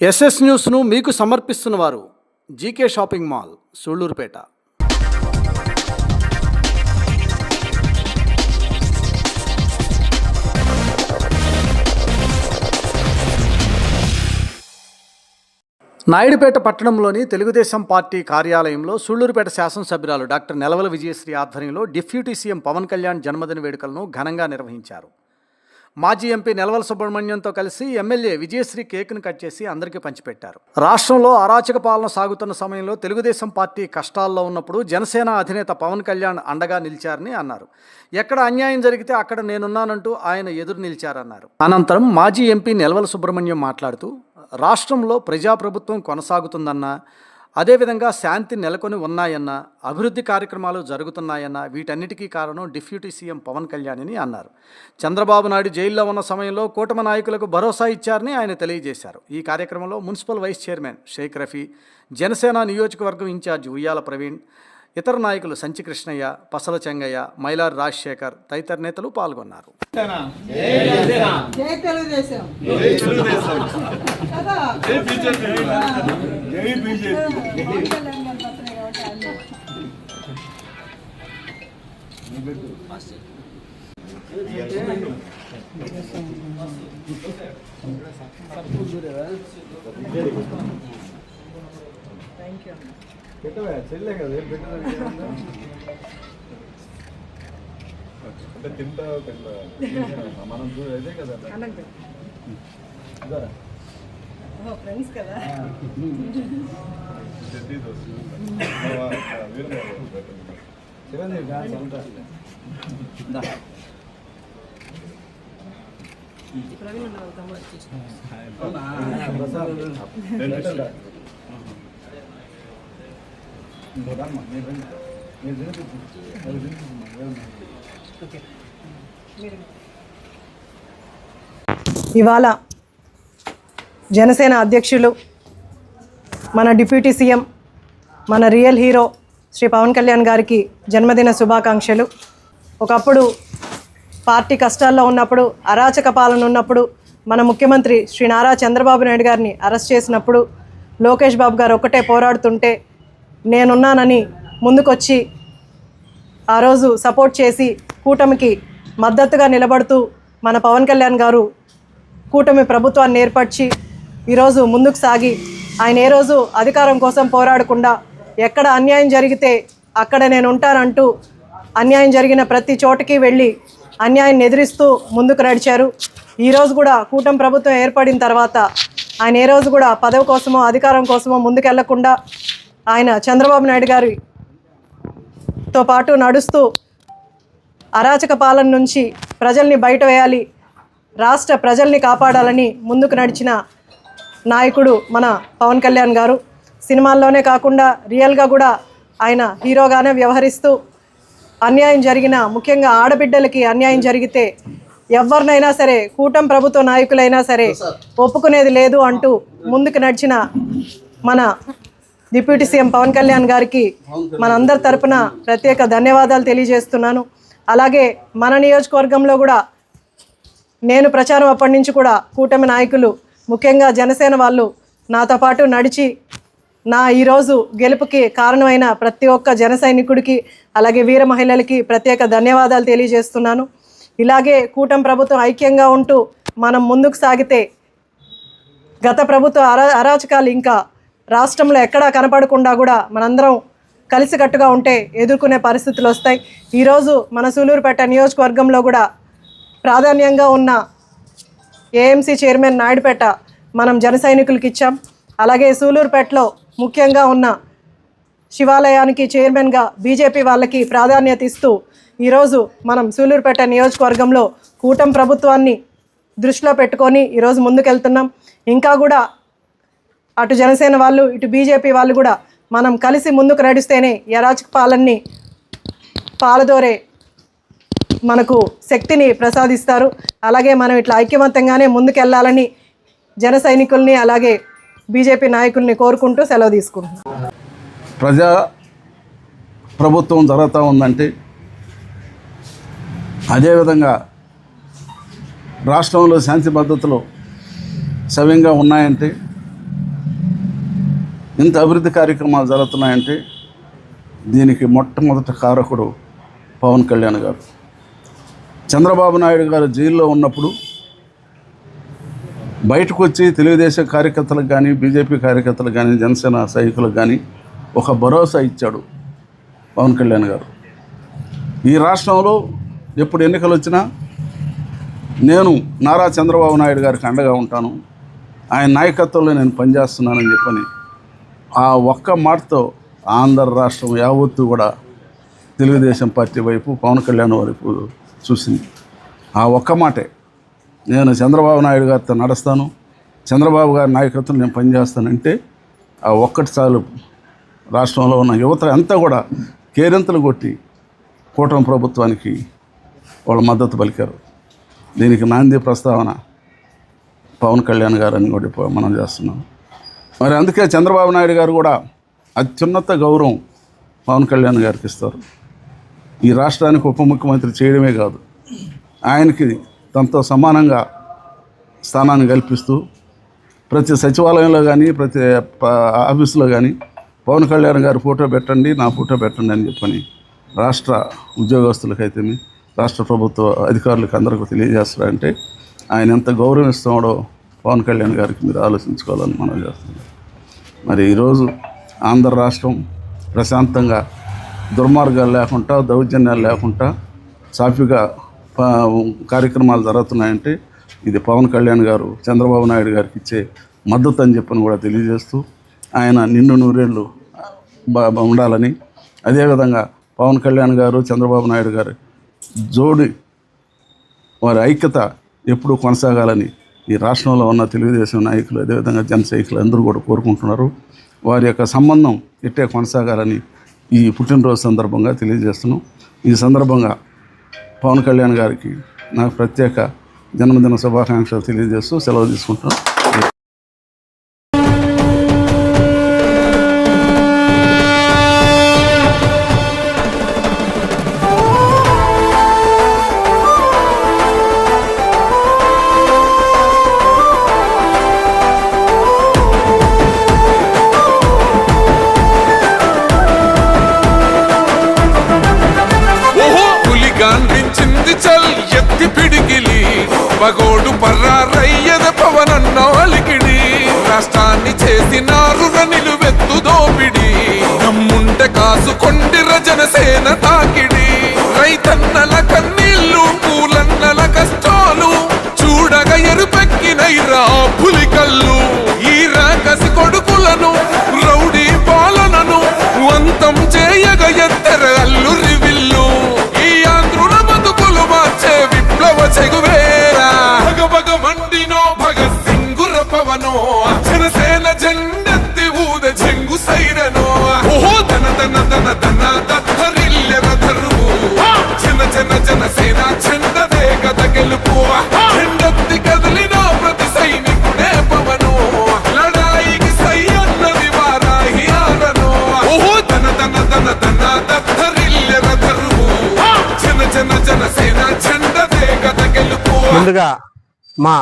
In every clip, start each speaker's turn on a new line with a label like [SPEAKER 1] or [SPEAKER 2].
[SPEAKER 1] SS న్యూస్ను మీకు సమర్పిస్తున్న వారు GK shopping mall Sullurpeta Naidupeta పట్టణంలోని తెలుగుదేశం పార్టీ కార్యాలయంలో సూళ్ళూరుపేట శాసనసభ్యురాలు డాక్టర్ నెలవల విజయశ్రీ ఆధ్వర్యంలో డిప్యూటీ సీఎం పవన్ కళ్యాణ్ జన్మదిన వేడుకలను ఘనంగా నిర్వహించారు. మాజీ ఎంపీ నెలవల సుబ్రహ్మణ్యంతో కలిసి ఎమ్మెల్యే విజయశ్రీ కేక్ను కట్ చేసి అందరికీ పంచిపెట్టారు. రాష్ట్రంలో అరాచక పాలన సాగుతున్న సమయంలో తెలుగుదేశం పార్టీ కష్టాల్లో ఉన్నప్పుడు జనసేన అధినేత పవన్ కళ్యాణ్ అండగా నిలిచారని అన్నారు. ఎక్కడ అన్యాయం జరిగితే అక్కడ నేనున్నానంటూ ఆయన ఎదురు నిలిచారన్నారు. అనంతరం మాజీ ఎంపీ నెలవల సుబ్రహ్మణ్యం మాట్లాడుతూ రాష్ట్రంలో ప్రజాప్రభుత్వం కొనసాగుతుందన్న అదేవిధంగా శాంతి నెలకొని ఉన్నాయన్న అభివృద్ధి కార్యక్రమాలు జరుగుతున్నాయన్న వీటన్నిటికీ కారణం డిప్యూటీ సీఎం పవన్ కళ్యాణ్ అని అన్నారు. చంద్రబాబు నాయుడు జైల్లో ఉన్న సమయంలో కూటమి నాయకులకు భరోసా ఇచ్చారని ఆయన తెలియజేశారు. ఈ కార్యక్రమంలో municipal vice chairman Shaik Rafi Janasena నియోజకవర్గం ఇన్ఛార్జ్ ఉయ్యాల ప్రవీణ్ ఇతర నాయకులు సంచి కృష్ణయ్య పసల చెంగయ్య మైలార్ రాజశేఖర్ తదితర నేతలు పాల్గొన్నారు.
[SPEAKER 2] జై తెలుగుదేశం కదా?
[SPEAKER 3] జై బీజేపీ. పెట్టవా? చెల్లె కదా ఏం అంటే తింటా మనం చూడ అదే కదా.
[SPEAKER 2] ఫ్రెండ్స్ కదా.
[SPEAKER 3] డాన్స్
[SPEAKER 4] ఇవాళ జనసేన అధ్యక్షులు మన డిప్యూటీ సీఎం మన రియల్ హీరో శ్రీ పవన్ కళ్యాణ్ గారికి జన్మదిన శుభాకాంక్షలు. ఒకప్పుడు పార్టీ కష్టాల్లో ఉన్నప్పుడు అరాచక పాలన ఉన్నప్పుడు మన ముఖ్యమంత్రి శ్రీ నారా చంద్రబాబు నాయుడు గారిని అరెస్ట్ చేసినప్పుడు లోకేష్ బాబు గారు ఒక్కటే పోరాడుతుంటే నేనున్నానని ముందుకొచ్చి ఆ రోజు సపోర్ట్ చేసి కూటమికి మద్దతుగా నిలబడుతూ మన పవన్ కళ్యాణ్ గారు కూటమి ప్రభుత్వాన్ని ఏర్పరిచి ఈరోజు ముందుకు సాగి ఆయన ఏ రోజు అధికారం కోసం పోరాడకుండా ఎక్కడ అన్యాయం జరిగితే అక్కడ నేను ఉంటానంటూ అన్యాయం జరిగిన ప్రతి చోటకి వెళ్ళి అన్యాయాన్ని ఎదిరిస్తూ ముందుకు నడిచారు. ఈరోజు కూడా కూటమి ప్రభుత్వం ఏర్పడిన తర్వాత ఆయన ఏ రోజు కూడా పదవి కోసమో అధికారం కోసమో ముందుకెళ్ళకుండా ఆయన చంద్రబాబు నాయుడు గారితో పాటు నడుస్తూ అరాచక పాలన నుంచి ప్రజల్ని బయట వేయాలి రాష్ట్ర ప్రజల్ని కాపాడాలని ముందుకు నడిచిన నాయకుడు మన పవన్ కళ్యాణ్ గారు. సినిమాల్లోనే కాకుండా రియల్గా కూడా ఆయన హీరోగానే వ్యవహరిస్తూ అన్యాయం జరిగిన ముఖ్యంగా ఆడబిడ్డలకి అన్యాయం జరిగితే ఎవరినైనా సరే కూటం ప్రభుత్వ నాయకులైనా సరే ఒప్పుకునేది లేదు అంటూ ముందుకు నడిచిన మన డిప్యూటీ సీఎం పవన్ కళ్యాణ్ గారికి మనందరి తరపున ప్రత్యేక ధన్యవాదాలు తెలియజేస్తున్నాను. అలాగే మన నియోజకవర్గంలో కూడా నేను ప్రచారం అప్పటి నుంచి కూడా కూటమి నాయకులు ముఖ్యంగా జనసేన వాళ్ళు నాతో పాటు నడిచి నా ఈరోజు గెలుపుకి కారణమైన ప్రతి ఒక్క జన సైనికుడికి అలాగే వీర మహిళలకి ప్రత్యేక ధన్యవాదాలు తెలియజేస్తున్నాను. ఇలాగే కూటమి ప్రభుత్వం ఐక్యంగా ఉంటూ మనం ముందుకు సాగితే గత ప్రభుత్వ అరా అరాచకాలు ఇంకా రాష్ట్రంలో ఎక్కడా కనపడకుండా కూడా మనందరం కలిసికట్టుగా ఉంటే ఎదుర్కొనే పరిస్థితులు వస్తాయి. ఈరోజు మన సూలూరుపేట నియోజకవర్గంలో కూడా ప్రాధాన్యంగా ఉన్న ఏఎంసీ చైర్మన్ నాయుడుపేట మనం జన సైనికులకు ఇచ్చాం. అలాగే సూలూరుపేటలో ముఖ్యంగా ఉన్న శివాలయానికి చైర్మన్గా బీజేపీ వాళ్ళకి ప్రాధాన్యత ఇస్తూ ఈరోజు మనం సూలూరుపేట నియోజకవర్గంలో కూటమి ప్రభుత్వాన్ని దృష్టిలో పెట్టుకొని ఈరోజు ముందుకెళ్తున్నాం. ఇంకా కూడా అటు జనసేన వాళ్ళు ఇటు బీజేపీ వాళ్ళు కూడా మనం కలిసి ముందుకు నడిస్తేనే ఈ పాలన్ని పాలదోరే మనకు శక్తిని ప్రసాదిస్తారు. అలాగే మనం ఇట్లా ఐక్యవంతంగానే ముందుకెళ్ళాలని జన సైనికుల్ని అలాగే బీజేపీ నాయకుల్ని కోరుకుంటూ సెలవు తీసుకుంటున్నాం.
[SPEAKER 5] ప్రజా ప్రభుత్వం జరుగుతూ ఉందంటే అదేవిధంగా రాష్ట్రంలో శాంతి భద్రతలు సవ్యంగా ఉన్నాయంటే ఇంత అభివృద్ధి కార్యక్రమాలు జరుగుతున్నాయంటే దీనికి మొట్టమొదటి కారకుడు పవన్ కళ్యాణ్ గారు. చంద్రబాబు నాయుడు గారు జైల్లో ఉన్నప్పుడు బయటకు వచ్చి తెలుగుదేశం కార్యకర్తలకు కానీ బీజేపీ కార్యకర్తలకు కానీ జనసేన సైనికులకు కానీ ఒక భరోసా ఇచ్చాడు పవన్ కళ్యాణ్ గారు. ఈ రాష్ట్రంలో ఎప్పుడు ఎన్నికలు వచ్చినా నేను నారా చంద్రబాబు నాయుడు గారికి అండగా ఉంటాను. ఆయన నాయకత్వంలో నేను పనిచేస్తున్నానని చెప్పని ఆ ఒక్క మాటతో ఆంధ్ర రాష్ట్రం యావత్తు కూడా తెలుగుదేశం పార్టీ వైపు పవన్ కళ్యాణ్ వైపు చూసింది. ఆ ఒక్క మాటే. నేను చంద్రబాబు నాయుడు గారితో నడుస్తాను. చంద్రబాబు గారి నాయకత్వం నేను పనిచేస్తానంటే ఆ ఒక్కటి చాలు. రాష్ట్రంలో ఉన్న యువత అంతా కూడా కేరింతలు కొట్టి కూటమి ప్రభుత్వానికి వాళ్ళ మద్దతు పలికారు. దీనికి నాంది ప్రస్తావన పవన్ కళ్యాణ్ గారని కూడా మనం చేస్తున్నాం. మరి అందుకే చంద్రబాబు నాయుడు గారు కూడా అత్యున్నత గౌరవం పవన్ కళ్యాణ్ గారికి ఇస్తారు. ఈ రాష్ట్రానికి ఉప ముఖ్యమంత్రి చేయడమే కాదు. ఆయనకి తనతో సమానంగా స్థానాన్ని కల్పిస్తూ ప్రతి సచివాలయంలో కానీ ప్రతి ఆఫీసులో కానీ పవన్ కళ్యాణ్ గారి ఫోటో పెట్టండి నా ఫోటో పెట్టండి అని చెప్పని రాష్ట్ర ఉద్యోగస్తులకైతేమి రాష్ట్ర ప్రభుత్వ అధికారులకు అందరికీ తెలియజేస్తారంటే ఆయన ఎంత గౌరవిస్తున్నాడో పవన్ కళ్యాణ్ గారికి మీరు ఆలోచించుకోవాలని మనం చేస్తున్నాం. మరి ఈరోజు ఆంధ్ర రాష్ట్రం ప్రశాంతంగా దుర్మార్గాలు లేకుండా దౌర్జన్యాలు లేకుండా సాఫీగా కార్యక్రమాలు జరుగుతున్నాయంటే ఇది పవన్ కళ్యాణ్ గారు చంద్రబాబు నాయుడు గారికి ఇచ్చే మద్దతు అని చెప్పని కూడా తెలియజేస్తూ ఆయన నిండు నూరేళ్ళు బా- ఉండాలని. అదేవిధంగా పవన్ కళ్యాణ్ గారు చంద్రబాబు నాయుడు గారు జోడి వారి ఐక్యత ఎప్పుడూ కొనసాగాలని ఈ రాష్ట్రంలో ఉన్న తెలుగుదేశం నాయకులు అదేవిధంగా జనసైకులు అందరూ కూడా కోరుకుంటున్నారు. వారి యొక్క సంబంధం ఇట్టే కొనసాగాలని ఈ పుట్టినరోజు సందర్భంగా తెలియజేస్తున్నాం. ఈ సందర్భంగా పవన్ కళ్యాణ్ గారికి నాకు ప్రత్యేక జన్మదిన శుభాకాంక్షలు తెలియజేస్తూ సెలవు తీసుకుంటాం
[SPEAKER 6] పగోడు పర్రారయ్యద పవనన్న అలికిడి. రాష్ట్రాన్ని చేసినారు నిలువెత్తు దోపిడి. నమ్ముంటే కాసుకొండిర జనసేన తాకిడి. రైతన్నల కన్న
[SPEAKER 7] ముందుగా మా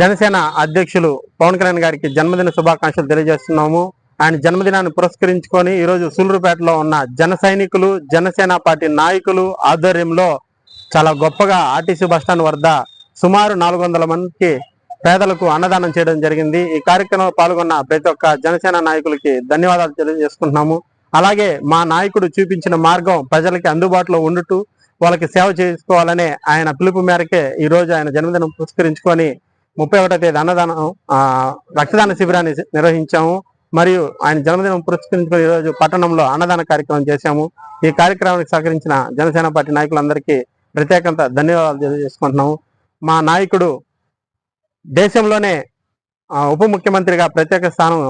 [SPEAKER 7] జనసేన అధ్యక్షులు పవన్ కళ్యాణ్ గారికి జన్మదిన శుభాకాంక్షలు తెలియజేస్తున్నాము. ఆయన జన్మదినాన్ని పురస్కరించుకొని ఈరోజు సూలూరుపేటలో ఉన్న జన సైనికులు జనసేన పార్టీ నాయకులు ఆధ్వర్యంలో చాలా గొప్పగా ఆర్టీసీ బస్టాండ్ వద్ద సుమారు నాలుగు వందల మందికి పేదలకు అన్నదానం చేయడం జరిగింది. ఈ కార్యక్రమంలో పాల్గొన్న ప్రతి ఒక్క జనసేన నాయకులకి ధన్యవాదాలు తెలియజేసుకుంటున్నాము. అలాగే మా నాయకుడు చూపించిన మార్గం ప్రజలకి అందుబాటులో ఉండుటూ వాళ్ళకి సేవ చేసుకోవాలనే ఆయన పిలుపు మేరకే ఈరోజు ఆయన జన్మదినం పురస్కరించుకొని ముప్పై ఒకటో తేదీ అన్నదానం రక్తదాన శిబిరాన్ని నిర్వహించాము. మరియు ఆయన జన్మదినం పురస్కరించుకొని ఈ రోజు పట్టణంలో అన్నదాన కార్యక్రమం చేశాము. ఈ కార్యక్రమానికి సహకరించిన జనసేన పార్టీ నాయకులందరికీ ప్రత్యేకంగా ధన్యవాదాలు తెలియజేసుకుంటున్నాము. మా నాయకుడు దేశంలోనే ఉప ముఖ్యమంత్రిగా ప్రత్యేక స్థానం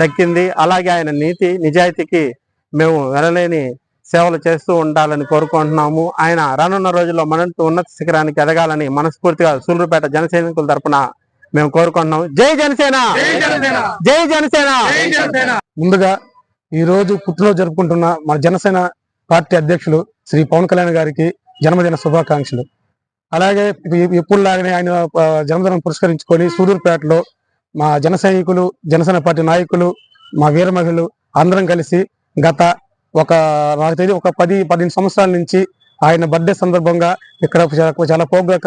[SPEAKER 7] దక్కింది. అలాగే ఆయన నీతి నిజాయితీకి మేము వెళ్ళలేని సేవలు చేస్తూ ఉండాలని కోరుకుంటున్నాము. ఆయన రానున్న రోజుల్లో మరింత ఉన్నత శిఖరానికి ఎదగాలని మనస్ఫూర్తిగా సూలూరుపేట జన సైనికుల తరపున మేము కోరుకుంటున్నాము జై జనసేన! జై జనసేన!
[SPEAKER 8] ముందుగా ఈ రోజు పుట్టినరోజు జరుపుకుంటున్న మన జనసేన పార్టీ అధ్యక్షులు శ్రీ పవన్ కళ్యాణ్ గారికి జన్మదిన శుభాకాంక్షలు. అలాగే ఇప్పు- ఎప్పుడు లాగానే ఆయన జన్మదినం పురస్కరించుకొని సూలూరుపేటలో
[SPEAKER 7] మా జన సైనికులు జనసేన పార్టీ నాయకులు మా వీర మహిళలు అందరం కలిసి గత ఒక నాకు తెలియదు ఒక పది పదిహేను సంవత్సరాల నుంచి ఆయన బర్త్డే సందర్భంగా ఇక్కడ చాలా- చాలా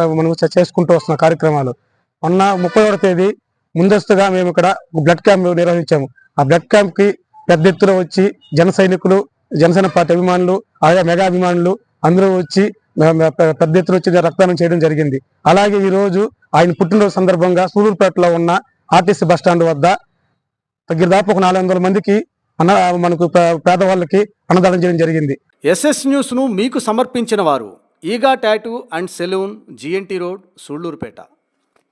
[SPEAKER 7] మనం చేసుకుంటూ వస్తున్న కార్యక్రమాలు. మొన్న ముప్పై తేదీ ముందస్తుగా మేము ఇక్కడ బ్లడ్ క్యాంప్ నిర్వహించాము. ఆ బ్లడ్ క్యాంప్కి పెద్ద ఎత్తున వచ్చి జన సైనికులు జనసేన పార్టీ అభిమానులు ఆయా మెగా అభిమానులు అందరూ వచ్చి పెద్ద ఎత్తున వచ్చి రక్తదానం చేయడం జరిగింది. అలాగే ఈ రోజు ఆయన పుట్టినరోజు సందర్భంగా సూలూరుపేటలో ఉన్న ఆర్టీసీ బస్టాండ్ వద్ద దగ్గర దాపు ఒక నాలుగు వందల మందికి అన్న మనకు పేదవాళ్ళకి అన్నదానం చేయడం జరిగింది.
[SPEAKER 1] ఎస్ఎస్ న్యూస్ను మీకు సమర్పించిన వారు Eega tattoo and salon GNT road Sullurpeta